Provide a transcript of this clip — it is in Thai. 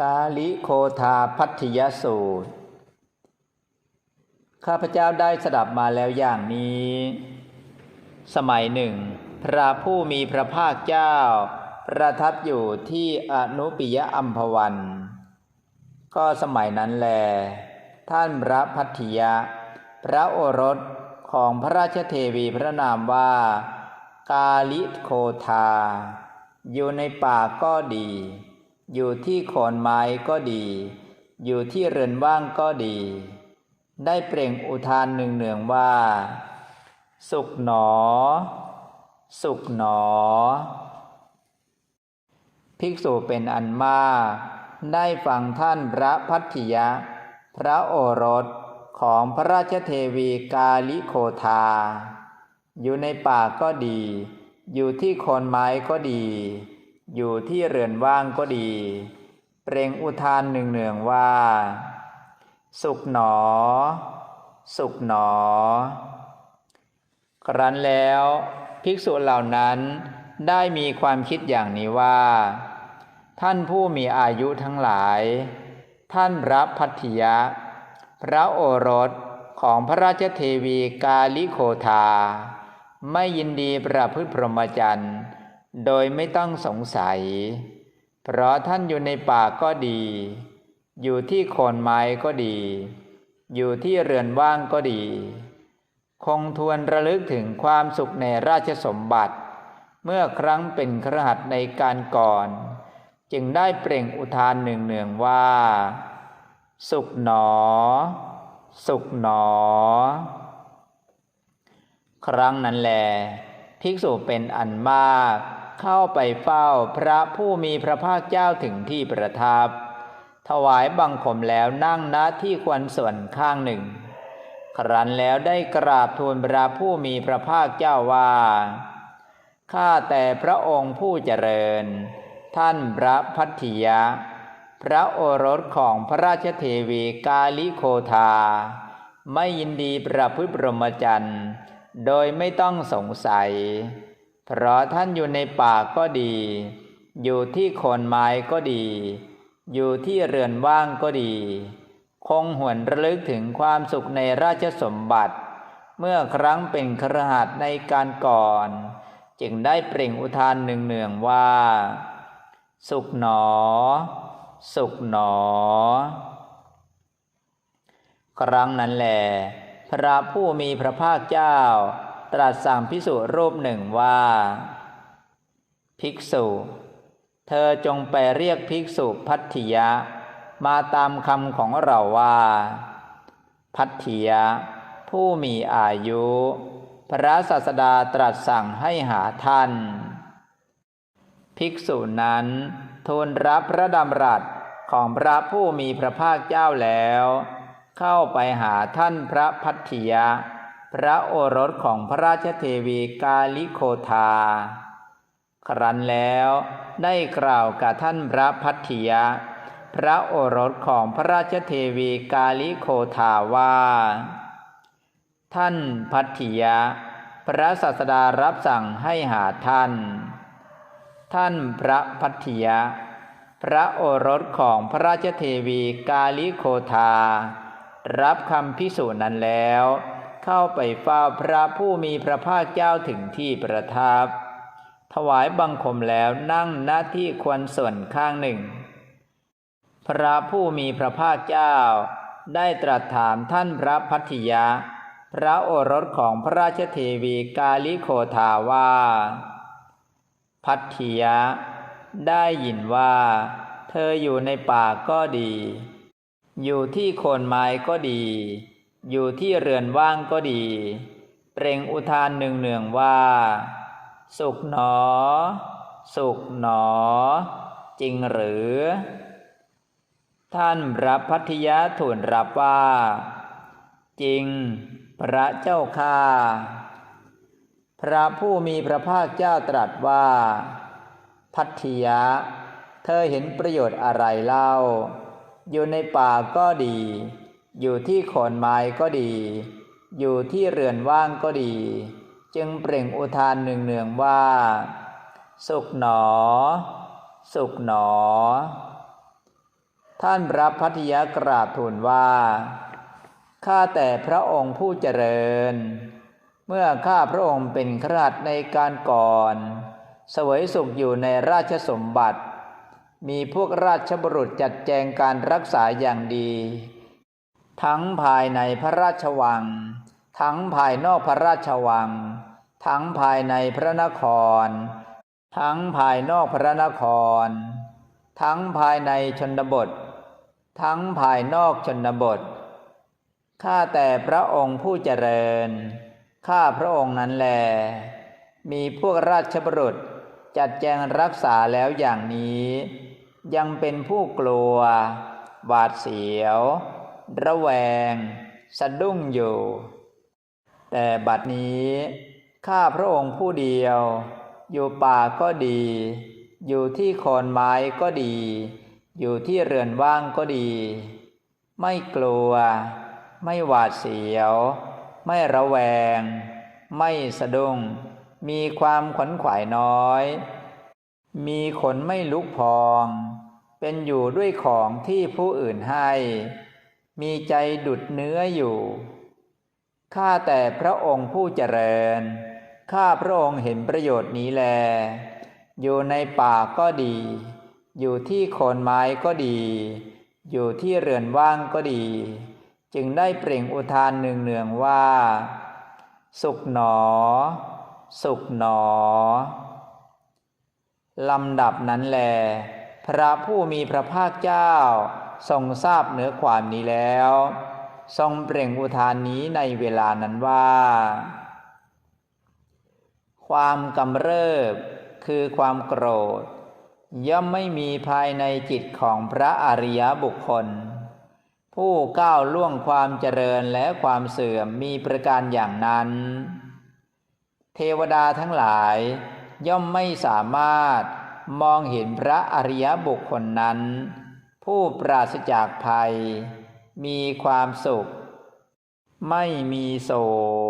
กาลิโคทาพัทยสูตร ข้าพเจ้าได้สดับมาแล้วอย่างนี้ สมัยหนึ่ง พระผู้มีพระภาคเจ้า ประทับอยู่ที่อนุปิยอัมพวัน ก็สมัยนั้นแล ท่านพระพัทยะ พระโอรสของพระราชเทวีพระนามว่า กาลิโคทาอยู่ในป่าก็ดี อยู่ที่โคนไม้ก็ดี อยู่ที่เรือนว่างก็ดี ได้เปล่งอุทานหนึ่งเนืองว่า สุขหนอ สุขหนอ ภิกษุเป็นอันมาก ได้ฟังท่านพระพัทธิยะ พระโอรสของพระราชเทวีกาลิโคทา อยู่ในป่าก็ดี อยู่ที่โคนไม้ก็ดี อยู่ที่เรือนว่างก็ดี เปล่งอุทานหนึ่งเนืองว่า สุขหนอ สุขหนอ ครั้นแล้วภิกษุเหล่านั้นได้มีความคิดอย่างนี้ว่า ท่านผู้มีอายุทั้งหลาย ท่านพระพัทยะ พระโอรสของพระราชเทวีกาลิโคทาไม่ยินดีประพฤติพรหมจรรย์ โดยไม่ต้องสงสัย เพราะท่านอยู่ในป่าก็ดี อยู่ที่โคนไม้ก็ดี อยู่ที่เรือนว่างก็ดี คงทวนระลึกถึงความสุขในราชสมบัติ เมื่อครั้งเป็นครหัสในการก่อน จึงได้เปล่งอุทานหนึ่งเนืองว่า สุขหนอ สุขหนอ ครั้งนั้นแหลภิกษุเป็นอันมาก เข้าไปเฝ้าพระผู้มีพระภาคเจ้าถึงที่ประทับ ถวายบังคมแล้วนั่งณที่ควรส่วนข้างหนึ่ง ครั้นแล้วได้กราบทูลพระผู้มีพระภาคเจ้าว่าข้าแต่พระองค์ผู้เจริญ ท่านพระพัทธิยะ พระโอรสของพระราชเทวีกาลิโคทาไม่ยินดีประพฤติพรหมจรรย์ โดยไม่ต้องสงสัย เพราะท่านอยู่ในป่าก็ดี อยู่ที่โคนไม้ก็ดี อยู่ที่เรือนว่างก็ดี คงหวนระลึกถึงความสุขในราชสมบัติ เมื่อครั้งเป็นครหัสในการก่อน จึงได้เปล่งอุทานหนึ่งเนืองว่า สุขหนอ สุขหนอ ครั้งนั้นแหลพระผู้มีพระภาคเจ้า ตรัสสั่งพิสุรูปหนึ่งว่า ภิกษุ เธอจงไปเรียกภิกษุพัทธิยะ มาตามคำของเราว่า พัทธิยะ ผู้มีอายุ พระศาสดาตรัสสั่งให้หาท่าน ภิกษุนั้นทูลรับพระดำรัสของพระผู้มีพระภาคเจ้าแล้ว เข้าไปหาท่านพระพัทธิยะ พระโอรสของพระราชเทวีกาลิโคทาครั้นแล้วได้กล่าวกับท่านพระพัทธิยะ พระโอรสของพระราชเทวีกาลิโคทาว่า ท่านพัทธิยะ พระศาสดารับสั่งให้หาท่าน ท่านพระพัทธิยะ พระโอรสของพระราชเทวีกาลิโคทารับคำพิสูจน์นั้นแล้ว เข้าไปเฝ้าพระผู้มีพระภาคเจ้าถึงที่ประทับ ถวายบังคมแล้วนั่งหน้าที่ควรส่วนข้างหนึ่ง พระผู้มีพระภาคเจ้า ได้ตรัสถามท่านพระพัทยะ พระโอรสของพระราชเทวีกาลิโคทาว่า พัทยะ ได้ยินว่า เธออยู่ในป่าก็ดี อยู่ที่โคนไม้ก็ดี อยู่ที่เรือนว่างก็ดี เปล่งอุทานหนึ่งเนืองว่า สุขหนอ สุขหนอ จริงหรือ ท่านพระพัทยะทูลรับว่า จริง พระเจ้าค่าพระผู้มีพระภาคเจ้าตรัสว่า พัทยะ เธอเห็นประโยชน์อะไรเล่า อยู่ในป่าก็ดี อยู่ที่โคนไม้ก็ดี อยู่ที่เรือนว่างก็ดี จึงเปล่งอุทานหนึ่งเนืองว่า สุขหนอ สุขหนอ ท่านพระพัทยากราบทูลว่า ข้าแต่พระองค์ผู้เจริญ เมื่อข้าพระองค์เป็นขราชในการก่อน เสวยสุขอยู่ในราชสมบัติ มีพวกราชบุรุษจัดแจงการรักษาอย่างดี ทั้งภายในพระราชวัง ทั้งภายนอกพระราชวัง ทั้งภายในพระนคร ทั้งภายนอกพระนคร ทั้งภายในชนบท ทั้งภายนอกชนบท ข้าแต่พระองค์ผู้เจริญ ข้าพระองค์นั้นแล มีพวกราชบุรุษจัดแจงรักษาแล้วอย่างนี้ ยังเป็นผู้กลัว หวาดเสียว ระแวง สะดุ้งอยู่ แต่บัดนี้ข้าพระองค์ผู้เดียว อยู่ป่าก็ดี อยู่ที่โคนไม้ก็ดี อยู่ที่เรือนว่างก็ดี ไม่กลัว ไม่หวาดเสียว ไม่ระแวง ไม่สะดุ้ง มีความขวนขวายน้อย มีขนไม่ลุกพอง เป็นอยู่ด้วยของที่ผู้อื่นให้ มีใจดุดเนื้ออยู่ ข้าแต่พระองค์ผู้เจริญ ข้าพระองค์เห็นประโยชน์นี้แล อยู่ในป่าก็ดี อยู่ที่โคนไม้ก็ดี อยู่ที่เรือนว่างก็ดี จึงได้เปล่งอุทานหนึ่งเนืองๆว่า สุขหนอ สุขหนอ ลำดับนั้นแล พระผู้มีพระภาคเจ้า ทรงทราบเนื้อความนี้แล้ว ทรงเปล่งอุทานนี้ในเวลานั้นว่า ความกำเริบคือความโกรธ ย่อมไม่มีภายในจิตของพระอริยบุคคล ผู้ก้าวล่วงความเจริญและความเสื่อมมีประการอย่างนั้น เทวดาทั้งหลาย ย่อมไม่สามารถมองเห็นพระอริยบุคคลนั้น ผู้ปราศจากภัย มีความสุข ไม่มีโศก